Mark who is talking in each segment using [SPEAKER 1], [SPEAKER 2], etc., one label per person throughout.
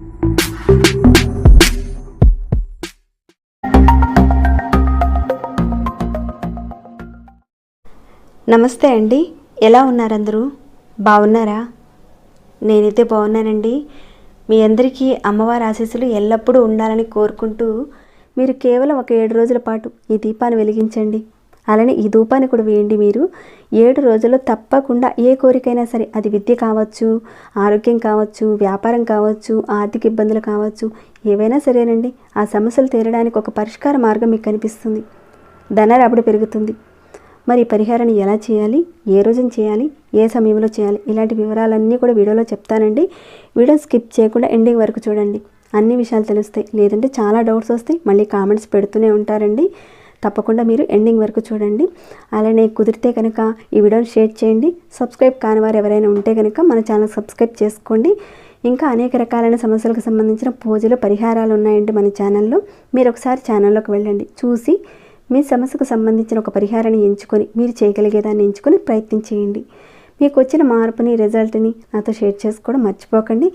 [SPEAKER 1] నమస్తే అండి. ఎలా ఉన్నారు అందరూ బాగున్నారా? నేనైతే బాగున్నానండి. మీ అందరికీ అమ్మవారి ఆశీస్సులు ఎల్లప్పుడూ ఉండాలని కోరుకుంటూ మీరు కేవలం ఒక ఏడు రోజుల పాటు ఈ దీపాన్ని వెలిగించండి. అలానే ఈ ధూపాన్ని కూడా వేయండి మీరు. ఏడు రోజుల్లో తప్పకుండా ఏ కోరికైనా సరే అది విద్య కావచ్చు ఆరోగ్యం కావచ్చు వ్యాపారం కావచ్చు ఆర్థిక ఇబ్బందులు కావచ్చు ఏవైనా సరేనండి. ఆ సమస్యలు తీరడానికి ఒక పరిష్కార మార్గం మీకు కనిపిస్తుంది. ధనరాబడి పెరుగుతుంది. మరి పరిహారాన్ని ఎలా చేయాలి? ఏ రోజున చేయాలి? ఏ సమయంలో చేయాలి? ఇలాంటి వివరాలన్నీ కూడా వీడియోలో చెప్తానండి. వీడియో స్కిప్ చేయకుండా ఎండింగ్ వరకు చూడండి. అన్ని విషయాలు తెలుస్తాయి. లేదంటే చాలా డౌట్స్ వస్తాయి. మళ్ళీ కామెంట్స్ పెడుతూనే ఉంటారండి. తప్పకుండా మీరు ఎండింగ్ వరకు చూడండి. అలానే కుదిరితే కనుక ఈ వీడియోని షేర్ చేయండి. సబ్స్క్రైబ్ కాని వారు ఎవరైనా ఉంటే కనుక మన ఛానల్ సబ్స్క్రైబ్ చేసుకోండి. ఇంకా అనేక రకాలైన సమస్యలకు సంబంధించిన పూజలు పరిహారాలు ఉన్నాయండి మన ఛానల్లో. మీరు ఒకసారి ఛానల్లోకి వెళ్ళండి. చూసి మీ సమస్యకు సంబంధించిన ఒక పరిహారాన్ని ఎంచుకొని మీరు చేయగలిగేదాన్ని ఎంచుకొని ప్రయత్నం చేయండి. మీకు వచ్చిన మార్పుని రిజల్ట్ని నాతో షేర్ చేసుకోవడం మర్చిపోకండి.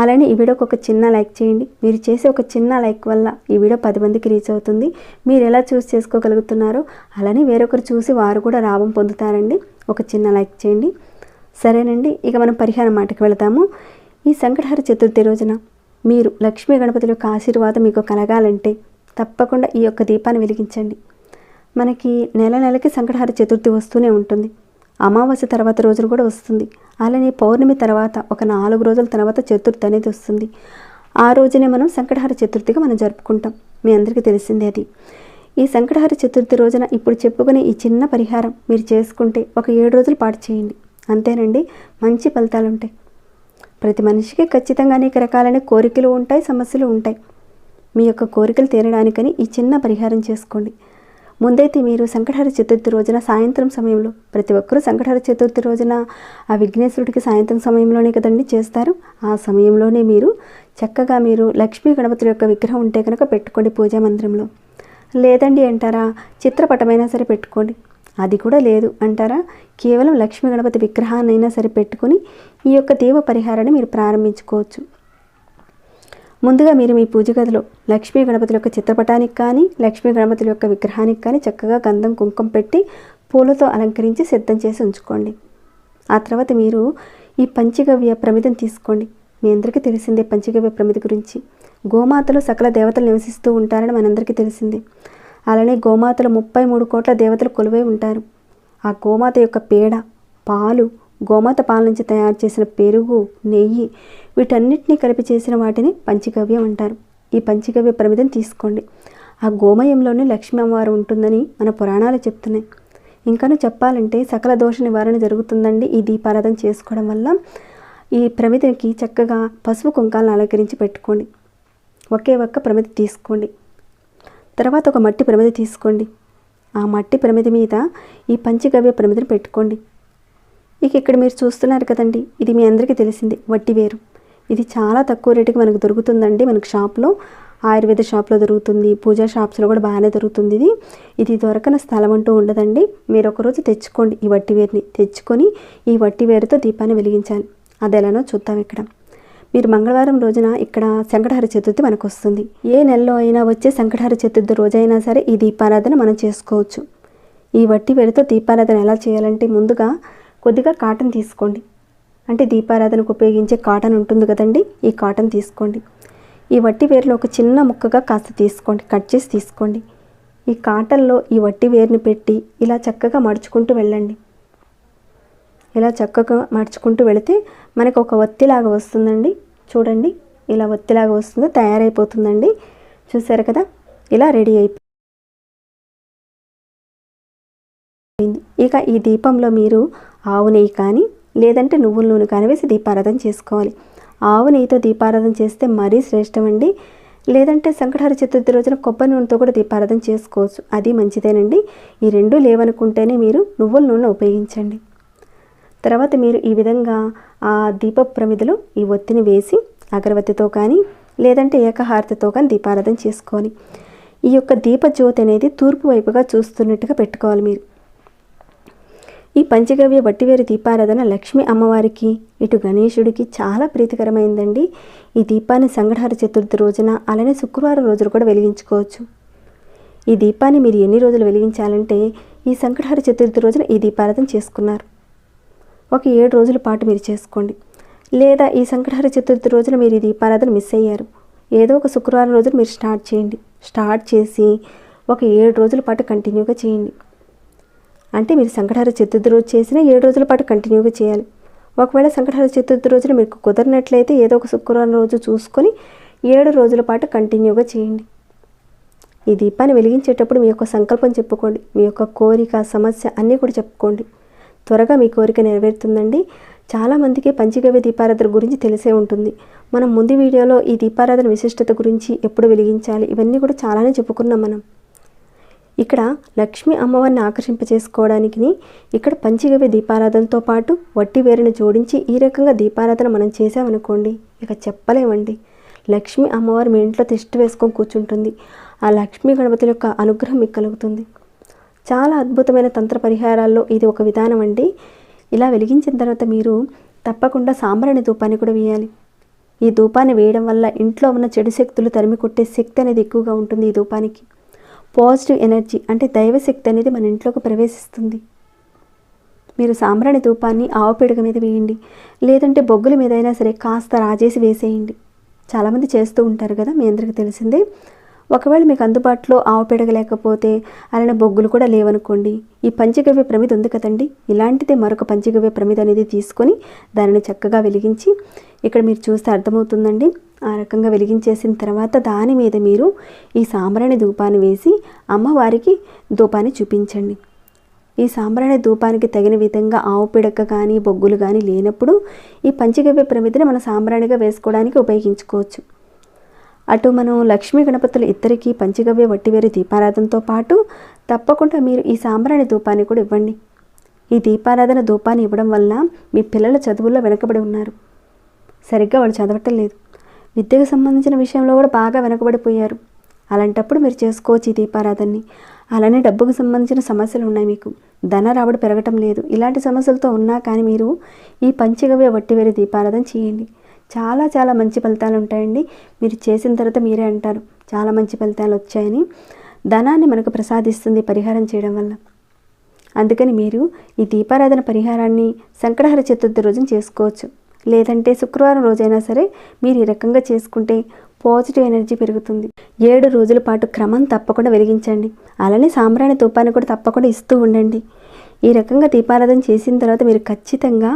[SPEAKER 1] అలానే ఈ వీడియోకి ఒక చిన్న లైక్ చేయండి. మీరు చేసే ఒక చిన్న లైక్ వల్ల ఈ వీడియో పది మందికి రీచ్ అవుతుంది. మీరు ఎలా చూస్ చేసుకోగలుగుతున్నారో అలానే వేరొకరు చూసి వారు కూడా లాభం పొందుతారండి. ఒక చిన్న లైక్ చేయండి. సరేనండి ఇక మనం పరిహారం మాటకు వెళతాము. ఈ సంకటహర చతుర్థి రోజున మీరు లక్ష్మీ గణపతుల యొక్క ఆశీర్వాదం మీకు కలగాలంటే తప్పకుండా ఈ యొక్క దీపాన్ని వెలిగించండి. మనకి నెల నెలకి సంకటహార చతుర్థి వస్తూనే ఉంటుంది. అమావాస్య తర్వాత రోజులు కూడా వస్తుంది. అలానే పౌర్ణమి తర్వాత ఒక నాలుగు రోజుల తర్వాత చతుర్థి అనేది వస్తుంది. ఆ రోజునే మనం సంకటహార చతుర్థిగా మనం జరుపుకుంటాం. మీ అందరికీ తెలిసిందే అది. ఈ సంకటహార చతుర్థి రోజున ఇప్పుడు చెప్పుకునే ఈ చిన్న పరిహారం మీరు చేసుకుంటే ఒక ఏడు రోజుల పాటు చేయండి. అంతేనండి మంచి ఫలితాలు ఉంటాయి. ప్రతి మనిషికి ఖచ్చితంగా అనేక రకాలైన కోరికలు ఉంటాయి సమస్యలు ఉంటాయి. మీ యొక్క కోరికలు తీరడానికని ఈ చిన్న పరిహారం చేసుకోండి. ముందైతే మీరు సంకటహర చతుర్థి రోజున సాయంత్రం సమయంలో ప్రతి ఒక్కరూ సంకటహర చతుర్థి రోజున ఆ విఘ్నేశ్వరుడికి సాయంత్రం సమయంలోనే కదండి చేస్తారు. ఆ సమయంలోనే మీరు చక్కగా మీరు లక్ష్మీ గణపతుల యొక్క విగ్రహం ఉంటే కనుక పెట్టుకోండి పూజా మందిరంలో. లేదండి అంటారా? చిత్రపటమైనా సరే పెట్టుకోండి. అది కూడా లేదు అంటారా? కేవలం లక్ష్మీ గణపతి విగ్రహాన్నైనా సరే పెట్టుకొని ఈ యొక్క దీవ పరిహారాన్ని మీరు ప్రారంభించుకోవచ్చు. ముందుగా మీరు మీ పూజ గదిలో లక్ష్మీ గణపతుల యొక్క చిత్రపటానికి కానీ లక్ష్మీ గణపతుల యొక్క విగ్రహానికి కానీ చక్కగా గంధం కుంకుమ పెట్టి పూలతో అలంకరించి సిద్ధం చేసి ఉంచుకోండి. ఆ తర్వాత మీరు ఈ పంచగవ్య ప్రమిదం తీసుకోండి. మీ అందరికీ తెలిసిందే పంచగవ్య ప్రమిద గురించి. గోమాతలు సకల దేవతలు నివసిస్తూ ఉంటారని మనందరికీ తెలిసిందే. అలానే గోమాతలు ముప్పై మూడు కోట్ల దేవతలు కొలువై ఉంటారు. ఆ గోమాత యొక్క పేడ పాలు గోమాత పాల నుంచి తయారు చేసిన పెరుగు నెయ్యి వీటన్నిటిని కలిపి చేసిన వాటిని పంచగవ్యం అంటారు. ఈ పంచగవ్య ప్రమిదం తీసుకోండి. ఆ గోమయంలోనే లక్ష్మీ అమ్మవారు ఉంటుందని మన పురాణాలు చెప్తున్నాయి. ఇంకాను చెప్పాలంటే సకల దోష నివారణ జరుగుతుందండి ఈ దీపారాధన చేసుకోవడం వల్ల. ఈ ప్రమిదకి చక్కగా పసుపు కుంకాలను అలంకరించి పెట్టుకోండి. ఒకే ఒక్క ప్రమిద తీసుకోండి. తర్వాత ఒక మట్టి ప్రమిద తీసుకోండి. ఆ మట్టి ప్రమిద మీద ఈ పంచగవ్య ప్రమిదను పెట్టుకోండి. ఇక ఇక్కడ మీరు చూస్తున్నారు కదండి ఇది మీ అందరికీ తెలిసింది వట్టి వేరు. ఇది చాలా తక్కువ రేటుకి మనకు దొరుకుతుందండి మనకు షాప్లో. ఆయుర్వేద షాప్లో దొరుకుతుంది పూజా షాప్స్లో కూడా బాగానే దొరుకుతుంది ఇది. ఇది దొరకని స్థలం అంటూ ఉండదండి. మీరు ఒకరోజు తెచ్చుకోండి ఈ వట్టి వేరుని. తెచ్చుకొని ఈ వట్టి వేరుతో దీపాన్ని వెలిగించాలి. అది ఎలానో చూద్దాం ఇక్కడ. మీరు మంగళవారం రోజున ఇక్కడ శంకటహర చతుర్థి మనకు వస్తుంది. ఏ నెలలో అయినా వచ్చే శంకటహర చతుర్థి రోజైనా సరే ఈ దీపారాధన మనం చేసుకోవచ్చు. ఈ వట్టి వేరుతో దీపారాధన ఎలా చేయాలంటే ముందుగా కొద్దిగా కాటన్ తీసుకోండి. అంటే దీపారాధనకు ఉపయోగించే కాటన్ ఉంటుంది కదండి ఈ కాటన్ తీసుకోండి. ఈ వట్టి వేరులో ఒక చిన్న ముక్కగా కాస్త తీసుకోండి కట్ చేసి తీసుకోండి. ఈ కాటన్లో ఈ వట్టి వేరుని పెట్టి ఇలా చక్కగా మడుచుకుంటూ వెళ్ళండి. ఇలా చక్కగా మడుచుకుంటూ వెళితే మనకు ఒక ఒత్తిలాగా వస్తుందండి. చూడండి ఇలా ఒత్తిలాగా వస్తుంది తయారైపోతుందండి. చూసారు కదా ఇలా రెడీ అయిపోయింది ఇక ఈ దీపంలో మీరు ఆవు నెయ్యి కానీ లేదంటే నువ్వుల నూనె కానీ వేసి దీపారాధన చేసుకోవాలి. ఆవు నెయ్యితో దీపారాధన చేస్తే మరీ శ్రేష్టమండి లేదంటే సంకటహర చతుర్థి రోజున కొబ్బరి నూనెతో కూడా దీపారాధన చేసుకోవచ్చు. అది మంచిదేనండి. ఈ రెండు లేవనుకుంటేనే మీరు నువ్వుల నూనె ఉపయోగించండి. తర్వాత మీరు ఈ విధంగా ఆ దీప ప్రమిదలో ఈ ఒత్తిని వేసి అగరవత్తితో కానీ లేదంటే ఏకహారతితో కానీ దీపారాధన చేసుకోవాలి. ఈ యొక్క దీప జ్యోతి అనేది తూర్పు వైపుగా చూస్తున్నట్టుగా పెట్టుకోవాలి మీరు. ఈ పంచగవ్య వట్టివేరు దీపారాధన లక్ష్మీ అమ్మవారికి ఇటు గణేశుడికి చాలా ప్రీతికరమైందండి. ఈ దీపాన్ని సంగడహార చతుర్థి రోజున అలానే శుక్రవారం రోజులు కూడా వెలిగించుకోవచ్చు. ఈ దీపాన్ని మీరు ఎన్ని రోజులు వెలిగించాలంటే ఈ సంకటహార చతుర్థి రోజున ఈ దీపారాధన చేసుకున్నారు. ఒక ఏడు రోజుల పాటు మీరు చేసుకోండి. లేదా ఈ సంకటహార చతుర్థి రోజున మీరు ఈ దీపారాధన మిస్ అయ్యారు. ఏదో ఒక శుక్రవారం రోజున మీరు స్టార్ట్ చేయండి. స్టార్ట్ చేసి ఒక ఏడు రోజుల పాటు కంటిన్యూగా చేయండి. అంటే మీరు సంకటహార చతుర్థి రోజు చేసిన ఏడు రోజుల పాటు కంటిన్యూగా చేయాలి. ఒకవేళ సంకటహార చతుర్థి రోజున మీకు కుదరినట్లయితే ఏదో ఒక శుక్రవారం రోజు చూసుకొని ఏడు రోజుల పాటు కంటిన్యూగా చేయండి. ఈ దీపాన్ని వెలిగించేటప్పుడు మీ యొక్క సంకల్పం చెప్పుకోండి. మీ యొక్క కోరిక సమస్య అన్నీ కూడా చెప్పుకోండి. త్వరగా మీ కోరిక నెరవేరుతుందండి. చాలామందికి పంచగవ్య దీపారాధన గురించి తెలిసే ఉంటుంది. మనం ముందు వీడియోలో ఈ దీపారాధన విశిష్టత గురించి ఎప్పుడు వెలిగించాలి? ఇవన్నీ కూడా చాలానే చెప్పుకున్నాం మనం. ఇక్కడ లక్ష్మీ అమ్మవారిని ఆకర్షింపచేసుకోవడానికి ఇక్కడ పంచగవ్య దీపారాధనతో పాటు వట్టి వేరుని జోడించి ఈ రకంగా దీపారాధన మనం చేసామనుకోండి ఇక చెప్పలేమండి. లక్ష్మీ అమ్మవారు మీ ఇంట్లో తిష్టి వేసుకొని కూర్చుంటుంది. ఆ లక్ష్మీ గణపతుల యొక్క అనుగ్రహం మీకు కలుగుతుంది. చాలా అద్భుతమైన తంత్ర పరిహారాల్లో ఇది ఒక విధానం అండి. ఇలా వెలిగించిన తర్వాత మీరు తప్పకుండా సాంబ్రాణి ధూపాన్ని కూడా వేయాలి. ఈ ధూపాన్ని వేయడం వల్ల ఇంట్లో ఉన్న చెడు శక్తులు తరిమి కొట్టే శక్తి అనేది ఎక్కువగా ఉంటుంది ఈ ధూపానికి. పాజిటివ్ ఎనర్జీ అంటే దైవశక్తి అనేది మన ఇంట్లోకి ప్రవేశిస్తుంది. మీరు సాంబ్రాణి ధూపాన్ని ఆవు పిడక మీద వేయండి. లేదంటే బొగ్గుల మీద అయినా సరే కాస్త రాజేసి వేసేయండి. చాలామంది చేస్తూ ఉంటారు కదా మీ అందరికీ తెలిసిందే. ఒకవేళ మీకు అందుబాటులో ఆవు పిడక లేకపోతే అలానే బొగ్గులు కూడా లేవనుకోండి. ఈ పంచగవ్య ప్రమిద ఉంది కదండి. ఇలాంటిదే మరొక పంచగవ్య ప్రమిద అనేది తీసుకొని దానిని చక్కగా వెలిగించి ఇక్కడ మీరు చూస్తే అర్థమవుతుందండి. ఆ రకంగా వెలిగించేసిన తర్వాత దాని మీద మీరు ఈ సాంబ్రాణి ధూపాన్ని వేసి అమ్మవారికి ధూపాన్ని చూపించండి. ఈ సాంబ్రాణి ధూపానికి తగిన విధంగా ఆవు పిడక కానీ బొగ్గులు కానీ లేనప్పుడు ఈ పంచగవ్య ప్రమిదని మన సాంబ్రాణిగా వేసుకోవడానికి ఉపయోగించుకోవచ్చు. అటు మనం లక్ష్మీ గణపతులు ఇద్దరికీ పంచగవ్య వట్టివేరి దీపారాధనతో పాటు తప్పకుండా మీరు ఈ సాంబ్రాణి ధూపాన్ని కూడా ఇవ్వండి. ఈ దీపారాధన ధూపాన్ని ఇవ్వడం వల్ల మీ పిల్లల చదువుల్లో వెనకబడి ఉన్నారు. సరిగ్గా వాళ్ళు చదవటం లేదు. విద్యకు సంబంధించిన విషయంలో కూడా బాగా వెనుకబడిపోయారు. అలాంటప్పుడు మీరు చేసుకోవచ్చు ఈ దీపారాధనని. అలానే డబ్బుకు సంబంధించిన సమస్యలు ఉన్నాయి మీకు. ధన రాబడి పెరగటం లేదు. ఇలాంటి సమస్యలతో ఉన్నా కానీ మీరు ఈ పంచగవ్య వట్టివేరి దీపారాధన చేయండి. చాలా చాలా మంచి ఫలితాలు ఉంటాయండి. మీరు చేసిన తర్వాత మీరే అంటారు చాలా మంచి ఫలితాలు వచ్చాయని. ధనాన్ని మనకు ప్రసాదిస్తుంది పరిహారం చేయడం వల్ల. అందుకని మీరు ఈ దీపారాధన పరిహారాన్ని సంకటహర చతుర్థి రోజున చేసుకోవచ్చు. లేదంటే శుక్రవారం రోజైనా సరే మీరు ఈ రకంగా చేసుకుంటే పాజిటివ్ ఎనర్జీ పెరుగుతుంది. ఏడు రోజుల పాటు క్రమం తప్పకుండా వెలిగించండి. అలానే సాంబ్రాణి తూపాన్ని కూడా తప్పకుండా ఇస్తూ ఉండండి. ఈ రకంగా దీపారాధన చేసిన తర్వాత మీరు ఖచ్చితంగా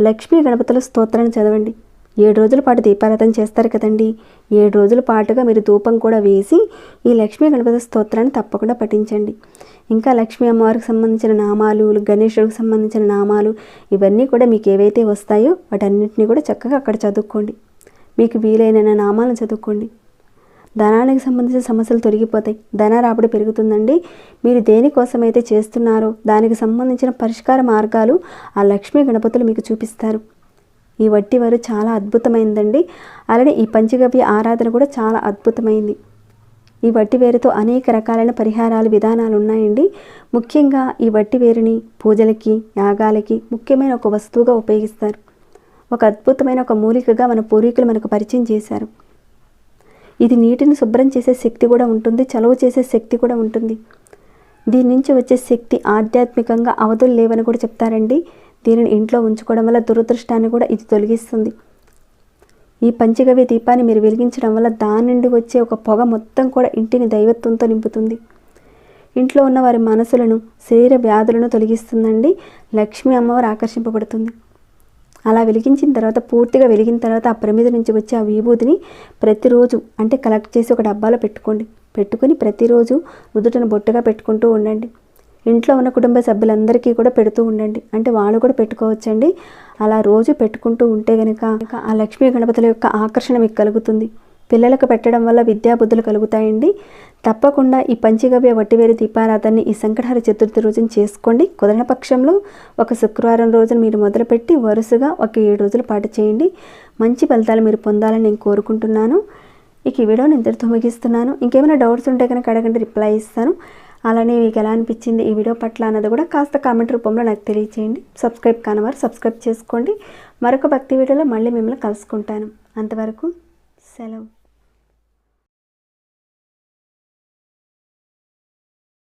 [SPEAKER 1] లక్ష్మీ గణపతుల స్తోత్రాన్ని చదవండి. ఏడు రోజుల పాటు దీపారాధన చేస్తారు కదండి. ఏడు రోజుల పాటుగా మీరు ధూపం కూడా వేసి ఈ లక్ష్మీ గణపతి స్తోత్రాన్ని తప్పకుండా పఠించండి. ఇంకా లక్ష్మీ అమ్మవారికి సంబంధించిన నామాలు గణేశుడికి సంబంధించిన నామాలు ఇవన్నీ కూడా మీకు ఏవైతే వస్తాయో వాటన్నిటిని కూడా చక్కగా అక్కడ చదువుకోండి. మీకు వీలైన నామాలను చదువుకోండి. ధనానికి సంబంధించిన సమస్యలు తొలగిపోతాయి. ధన రాబడి పెరుగుతుందండి. మీరు దేనికోసమైతే చేస్తున్నారో దానికి సంబంధించిన పరిష్కార మార్గాలు ఆ లక్ష్మీ గణపతులు మీకు చూపిస్తారు. ఈ వట్టి వారు చాలా అద్భుతమైందండి. అలానే ఈ పంచగవ్య ఆరాధన కూడా చాలా అద్భుతమైంది. ఈ వట్టి వేరుతో అనేక రకాలైన పరిహారాలు విధానాలు ఉన్నాయండి. ముఖ్యంగా ఈ వట్టి వేరుని పూజలకి యాగాలకి ముఖ్యమైన ఒక వస్తువుగా ఉపయోగిస్తారు. ఒక అద్భుతమైన ఒక మూలికగా మన పూర్వీకులు మనకు పరిచయం చేశారు. ఇది నీటిని శుభ్రం చేసే శక్తి కూడా ఉంటుంది చలువ చేసే శక్తి కూడా ఉంటుంది. దీని నుంచి వచ్చే శక్తి ఆధ్యాత్మికంగా అవధులు లేవని కూడా చెప్తారండి. దీనిని ఇంట్లో ఉంచుకోవడం వల్ల దురదృష్టాన్ని కూడా ఇది తొలగిస్తుంది. ఈ పంచగవ్య దీపాన్ని మీరు వెలిగించడం వల్ల దాని నుండి వచ్చే ఒక పొగ మొత్తం కూడా ఇంటిని దైవత్వంతో నింపుతుంది. ఇంట్లో ఉన్న వారి మనసులను శరీర వ్యాధులను తొలగిస్తుందండి. లక్ష్మీ అమ్మవారు ఆకర్షింపబడుతుంది. అలా వెలిగించిన తర్వాత పూర్తిగా వెలిగిన తర్వాత ఆ ప్రమిద నుంచి వచ్చే ఆ విభూతిని ప్రతిరోజు అంటే కలెక్ట్ చేసి ఒక డబ్బాలో పెట్టుకోండి. పెట్టుకుని ప్రతిరోజు నుదుటను బొట్టుగా పెట్టుకుంటూ ఉండండి. ఇంట్లో ఉన్న కుటుంబ సభ్యులందరికీ కూడా పెడుతూ ఉండండి. అంటే వాళ్ళు కూడా పెట్టుకోవచ్చండి. అలా రోజు పెట్టుకుంటూ ఉంటే కనుక ఆ లక్ష్మీ గణపతుల యొక్క ఆకర్షణ మీకు కలుగుతుంది. పిల్లలకు పెట్టడం వల్ల విద్యాబుద్ధులు కలుగుతాయండి. తప్పకుండా ఈ పంచగవ్య వట్టివేరి దీపారాధనని ఈ సంకటహర చతుర్థి రోజున చేసుకోండి. కుదరణ పక్షంలో ఒక శుక్రవారం రోజున మీరు మొదలుపెట్టి వరుసగా ఒక ఏడు రోజుల పాటు చేయండి. మంచి ఫలితాలు మీరు పొందాలని నేను కోరుకుంటున్నాను. ఇక ఈ వీడియోని ఇంతటితో ముగిస్తున్నాను. ఇంకేమైనా డౌట్స్ ఉంటే కనుక అడగండి రిప్లై ఇస్తాను. అలానే మీకు ఎలా అనిపించింది ఈ వీడియో పట్ల అన్నది కూడా కాస్త కామెంట్ రూపంలో నాకు తెలియచేయండి. సబ్స్క్రైబ్ కానివారు సబ్స్క్రైబ్ చేసుకోండి. మరొక భక్తి వీడియోలో మళ్ళీ మిమ్మల్ని కలుసుకుంటాను. అంతవరకు సెలవు.